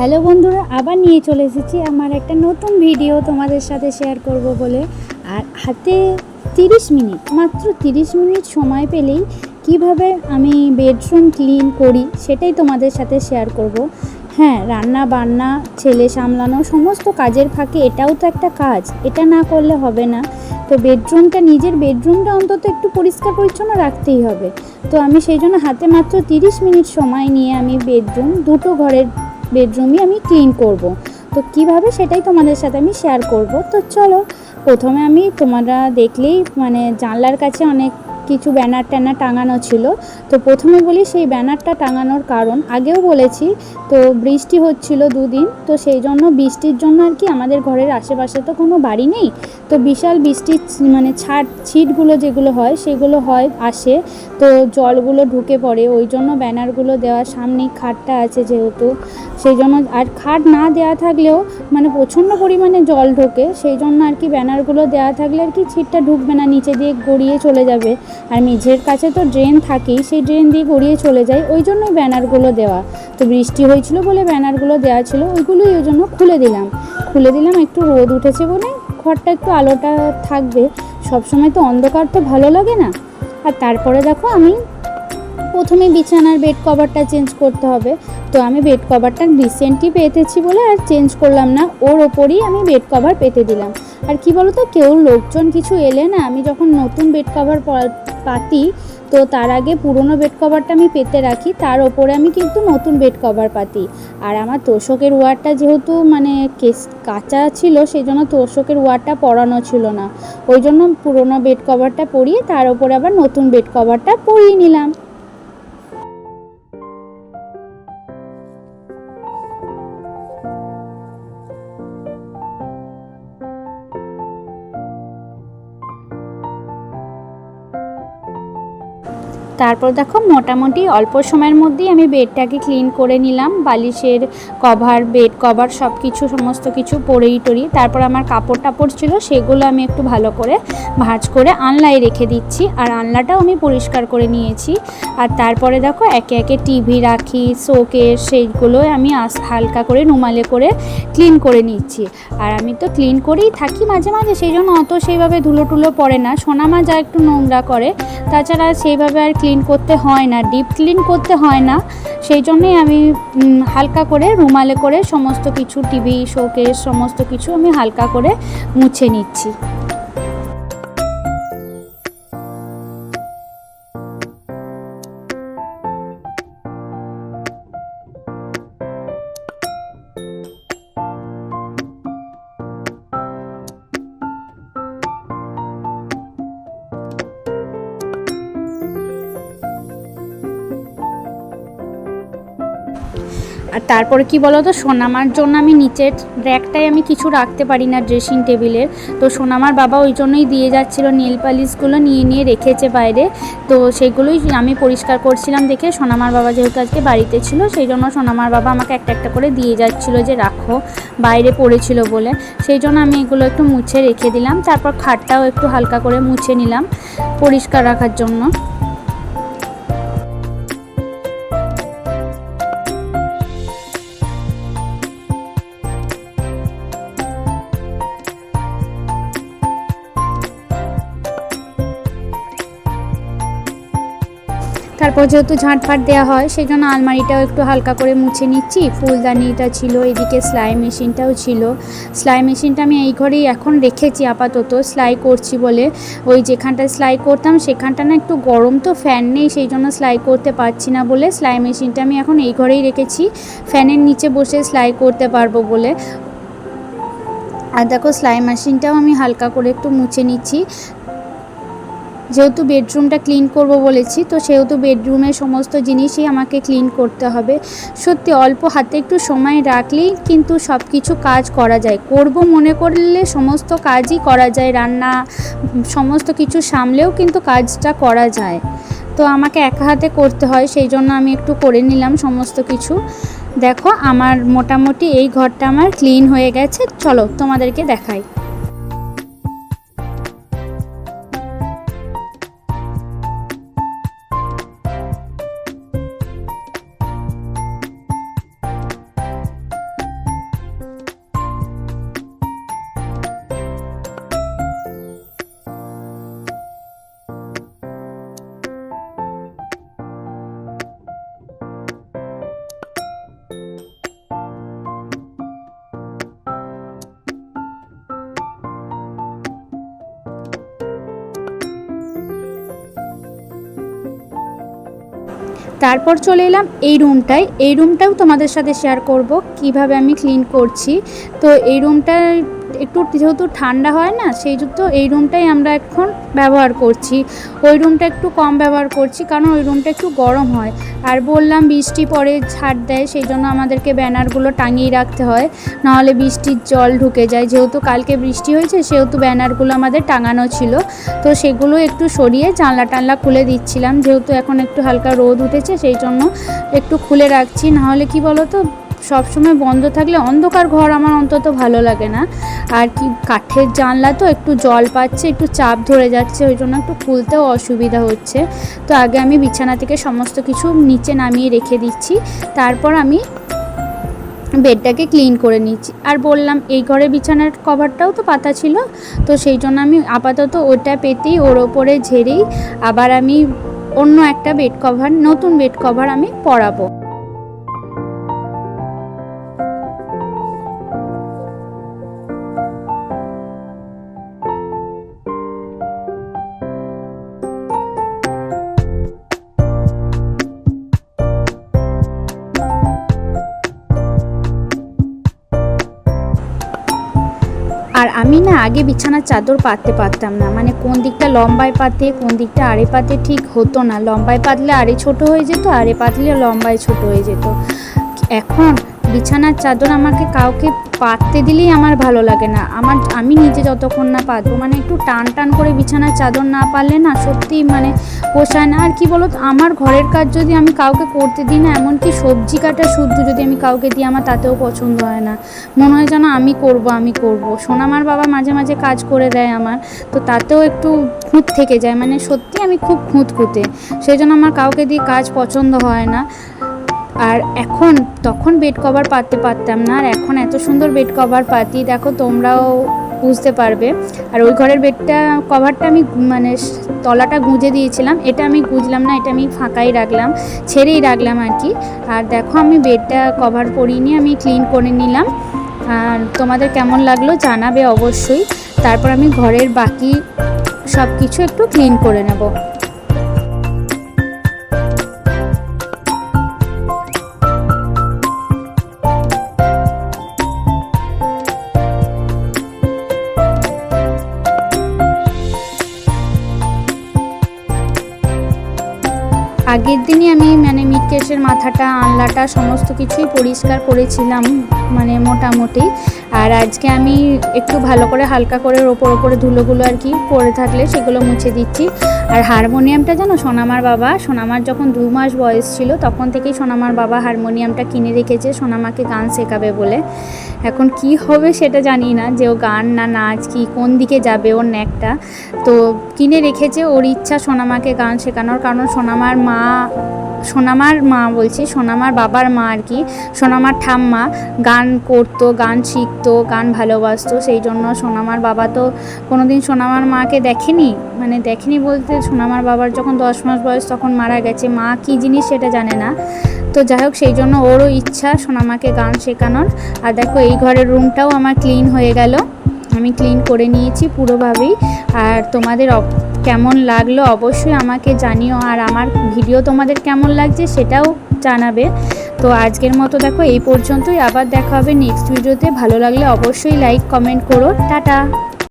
Hello বন্ধুরা, আবার নিয়ে চলে এসেছি আমার একটা নতুন ভিডিও তোমাদের সাথে শেয়ার করব বলে। আর হাতে তিরিশ মিনিট, মাত্র তিরিশ মিনিট সময় পেলেই কীভাবে আমি বেডরুম ক্লিন করি সেটাই তোমাদের সাথে শেয়ার করব। হ্যাঁ রান্না বান্না, ছেলে সামলানো, সমস্ত কাজের ফাঁকে এটাও তো একটা কাজ, এটা না করলে হবে না। তো বেডরুমটা নিজের বেডরুমটা অন্তত একটু পরিষ্কার পরিচ্ছন্ন রাখতেই হবে। তো আমি সেই জন্য হাতে মাত্র তিরিশ মিনিট সময় নিয়ে আমি বেডরুম দুটো ঘরের বেডরুমই আমি ক্লিন করব। তো কীভাবে সেটাই তোমাদের সাথে আমি শেয়ার করব। তো চলো, প্রথমে আমি তোমরা দেখলেই মানে জানলার কাছে অনেক কিছু ব্যানার ট্যানার টাঙানো ছিল। তো প্রথমে বলি সেই ব্যানারটা টাঙানোর কারণ। আগেও বলেছি, তো বৃষ্টি হচ্ছিল দুদিন, তো সেই জন্য বৃষ্টির জন্য আর কি আমাদের ঘরের আশেপাশে তো কোনো বাড়ি নেই। তো বিশাল বৃষ্টির মানে ছাট, ছিটগুলো যেগুলো হয়, সেগুলো হয়, আসে। তো জলগুলো ঢুকে পড়ে, ওই জন্য ব্যানারগুলো দেওয়ার সামনেই খাটটা আছে যেহেতু। সেই জন্য আর খাট না দেওয়া থাকলেও মানে প্রচণ্ড পরিমাণে জল ঢোকে, সেই জন্য আর কি ব্যানারগুলো দেওয়া থাকলে আর কি ছিটটা ঢুকবে না, নিচে দিয়ে গড়িয়ে চলে যাবে। আর মেঝের কাছে তো ড্রেন থাকেই, সেই ড্রেন দিয়ে গড়িয়ে চলে যায়। ওই জন্যই ব্যানারগুলো দেওয়া। তো বৃষ্টি হয়েছিল বলে ব্যানারগুলো দেওয়া ছিল, ওইগুলোই ওই জন্য খুলে দিলাম। খুলে দিলাম, একটু রোদ উঠেছে বলে ঘরটা একটু আলোটা থাকবে। সবসময় তো অন্ধকার তো ভালো লাগে না। আর তারপরে দেখো আমি প্রথমে বিছানার বেড কভারটা চেঞ্জ করতে হবে। তো আমি বেড কভারটা রিসেন্টলি পেতেছি বলে আর চেঞ্জ করলাম না, ওর ওপরই আমি বেড কভার পেতে দিলাম। আর কি বলতো, কেউ লোকজন কিছু এলে না, আমি যখন নতুন বেড কভার পাতি, তো তার আগে পুরনো বেড কভারটা আমি পেতে রাখি, তার ওপরে আমি কিন্তু নতুন বেড কভার পাতি। আর আমার তোষকের ওয়ারটা যেহেতু মানে কেস, কাঁচা ছিল সেই জন্য তোষকের ওয়ারটা পরানো ছিল না। ওই জন্য পুরনো বেড কভারটা পরিয়ে তার ওপরে আবার নতুন বেড কভারটা পরিয়ে নিলাম। তারপর দেখো মোটামুটি অল্প সময়ের মধ্যেই আমি বেডটাকে ক্লিন করে নিলাম, বালিশের কভার, বেড কভার সব কিছু সমস্ত কিছু পরেই টরি। তারপর আমার কাপড় টাপড় ছিল সেগুলো আমি একটু ভালো করে ভাঁজ করে আনলায় রেখে দিচ্ছি আর আনলাটাও আমি পরিষ্কার করে নিয়েছি। আর তারপরে দেখো একে একে টিভি রাখি, শোকেস সেইগুলো আমি হালকা করে রুমালে করে ক্লিন করে নিচ্ছি। আর আমি তো ক্লিন করেই থাকি মাঝে মাঝে, সেই জন্য অত সেইভাবে ধুলো টুলো পড়ে না। সোনামা যা একটু নোংরা করে, তাছাড়া সেইভাবে আর ক্লিন করতে হয় না ডিপ ক্লিন করতে হয় না। সেই জন্যই আমি হালকা করে রুমালে করে সমস্ত কিছু টিভি শোকেস সমস্ত কিছু আমি হালকা করে মুছে নিচ্ছি। আর তারপরে কি বলো তো সোনামার জন্য আমি নিচের র্যাকটায় আমি কিছু রাখতে পারি না ড্রেসিং টেবিলের তো সোনামার বাবা ওই জন্যই দিয়ে যাচ্ছিল নীল পালিশগুলো নিয়ে নিয়ে রেখেছে বাইরে। তো সেগুলোই আমি পরিষ্কার করছিলাম দেখে সোনামার বাবা যেহেতু আজকে বাড়িতে ছিল, সেই জন্য সোনামার বাবা আমাকে একটা একটা করে দিয়ে যাচ্ছিল যে রাখো, বাইরে পড়েছিল বলে। সেই জন্য আমি এগুলো একটু মুছে রেখে দিলাম। তারপর খাটটাও একটু হালকা করে মুছে নিলাম পরিষ্কার রাখার জন্য। তারপর যেহেতু ঝাঁটফাট দেওয়া হয় সেই জন্য আলমারিটাও একটু হালকা করে মুছে নিচ্ছি। ফুলদানিটা ছিল, এদিকে সেলাই মেশিনটাও ছিল। সেলাই মেশিনটা আমি এই ঘরেই এখন রেখেছি আপাতত, সেলাই করছি বলে। ওই যেখানটায় সেলাই করতাম, সেখানটা না একটু গরম তো, ফ্যান নেই, সেই জন্য সেলাই করতে পারছি না বলে সেলাই মেশিনটা আমি এখন এই ঘরেই রেখেছি। ফ্যানের নিচে বসে সেলাই করতে পারব বলে। আর দেখো, সেলাই মেশিনটাও আমি হালকা করে একটু মুছে নিচ্ছি। যেহেতু বেডরুমটা ক্লিন করব বলেছি, তো সেহেতু বেডরুমের সমস্ত জিনিসই আমাকে ক্লিন করতে হবে। সত্যি অল্প হাতে একটু সময় রাখলেই কিন্তু সব কিছু কাজ করা যায়। করব মনে করলে সমস্ত কাজই করা যায়, রান্না, সমস্ত কিছু সামলেও কিন্তু কাজটা করা যায়। তো আমাকে একা হাতে করতে হয়, সেই জন্য আমি একটু করে নিলাম সমস্ত কিছু। দেখো, আমার মোটামুটি এই ঘরটা আমার ক্লিন হয়ে গেছে। চলো তোমাদেরকে দেখাই। তারপর চলে এলাম এই রুমটায় এই রুমটাও তোমাদের সাথে শেয়ার করব। কীভাবে আমি ক্লিন করছি? তো এই রুমটা একটু যেহেতু ঠান্ডা হয় না, সেই জন্য এই রুমটাই আমরা এখন ব্যবহার করছি। ওই রুমটা একটু কম ব্যবহার করছি, কারণ ওই রুমটা একটু গরম হয়। আর বললাম বৃষ্টি পরে ছাড় দেয়, সেই জন্য আমাদেরকে ব্যানারগুলো টাঙিয়ে রাখতে হয়। নাহলে বৃষ্টির জল ঢুকে যায়। যেহেতু কালকে বৃষ্টি হয়েছে, সেহেতু ব্যানারগুলো আমাদের টাঙানো ছিল। তো সেগুলো একটু সরিয়ে জানলা টানলা খুলে দিচ্ছিলাম। যেহেতু এখন একটু হালকা রোদ উঠেছে, সেই জন্য একটু খুলে রাখছি। নাহলে কি বলো তো সবসময় বন্ধ থাকলে অন্ধকার ঘর আমার অন্তত ভালো লাগে না। আর কি, কাঠের জানলা তো একটু জল পাচ্ছে, একটু চাপ ধরে যাচ্ছে, ওই জন্য একটু খুলতেও অসুবিধা হচ্ছে। তো আগে আমি বিছানা থেকে সমস্ত কিছু নিচে নামিয়ে রেখে দিচ্ছি, তারপর আমি বেডটাকে ক্লিন করে নিচ্ছি। আর বললাম, এই ঘরে বিছানার কভারটাও তো পাতা ছিল, তো সেই জন্য আমি আপাতত ওটা পেতেই ওর ওপরে ঝেড়েই আবার আমি অন্য একটা বেড কভার, নতুন বেড কভার আমি পরাবো। আর আমি না আগে বিছানার চাদর পাততে পারতাম না। মানে কোন দিকটা লম্বায় পাতে, কোন দিকটা আড়ে পাতে ঠিক হতো না। লম্বায় পাতলে আড়ে ছোট হয়ে যেত, আড়ে পাতলে লম্বায় ছোট হয়ে যেত। এখন বিছানার চাদর আমাকে কাউকে পাততে দিলেই আমার ভালো লাগে না। আমার, আমি নিজে যতক্ষণ না পাতবো মানে একটু টান টান করে বিছানার চাদর না পারলে না সত্যিই মানে পোষায় না। আর কি বলো আমার ঘরের কাজ যদি আমি কাউকে করতে দিই না, এমনকি সবজি কাটা শুদ্ধ যদি আমি কাউকে দিই, আমার তাতেও পছন্দ হয় না। মনে হয় যেন আমি করব আমি করব। সোনামার বাবা মাঝে মাঝে কাজ করে দেয় আমার, তো তাতেও একটু খুঁত থেকে যায়। মানে সত্যি আমি খুব খুঁত খুঁতে সেই জন্য আমার কাউকে দিয়ে কাজ পছন্দ হয় না। আর এখন তখন বেড কভার পাততে পারতাম না, আর এখন এত সুন্দর বেড কভার পাতি, দেখো তোমরাও বুঝতে পারবে। আর ওই ঘরের বেডটা কভারটা আমি মানে তলাটা গুঁজে দিয়েছিলাম, এটা আমি গুঁজলাম না, এটা আমি ফাঁকাই রাখলাম, ছেড়েই রাখলাম আর কি। আর দেখো আমি বেডটা কভার পরিয়ে আমি ক্লিন করে নিলাম। আর তোমাদের কেমন লাগল জানাবে অবশ্যই। তারপর আমি ঘরের বাকি সব কিছু একটু ক্লিন করে নেব। আগের দিনই আমি মানে মিটকেশের মাথাটা আনলাটা সমস্ত কিছুই পরিষ্কার করেছিলাম মানে মোটামুটি। আর আজকে আমি একটু ভালো করে হালকা করে ওপর ওপরে ধুলোগুলো আর কি পড়ে থাকলে সেগুলো মুছে দিচ্ছি। আর হারমোনিয়ামটা জানো সোনামার বাবা, সোনামার যখন দু মাস বয়স ছিল তখন থেকেই সোনামার বাবা হারমোনিয়ামটা কিনে রেখেছে, সোনামাকে গান শেখাবে বলে। এখন কি হবে সেটা জানি না, যে ও গান না নাচ কি, কোন দিকে যাবে ওর ন্যাকটা। তো কিনে রেখেছে, ওর ইচ্ছা সোনামাকে গান শেখানোর, কারণ সোনামার মা সোনামার মা বলছি, সোনামার বাবার মা আর কি, সোনামার ঠাম্মা গান করতো, গান শিখতো, গান ভালোবাসতো, সেই জন্য সোনামার বাবা তো কোনোদিন সোনামার মাকে দেখেনি মানে দেখেনি বলতে সোনামার বাবার যখন দশ মাস বয়স তখন মারা গেছে, মা কী জিনিস সেটা জানে না। তো যাই হোক, সেই জন্য ওরও ইচ্ছা সোনামাকে গান শেখানোর। আর দেখো, এই ঘরের রুমটাও আমার ক্লিন হয়ে গেল। আমি ক্লিন করে নিয়েছি পুরোভাবেই। আর তোমাদের কেমন লাগল অবশ্যই আমাকে জানিও আর আমার ভিডিও তোমাদের কেমন লাগছে সেটাও জানাবে। তো আজকের মতো দেখো এই পর্যন্তই, আবার দেখা হবে নেক্সট ভিডিওতে ভালো লাগলে অবশ্যই লাইক কমেন্ট করো। টাটা!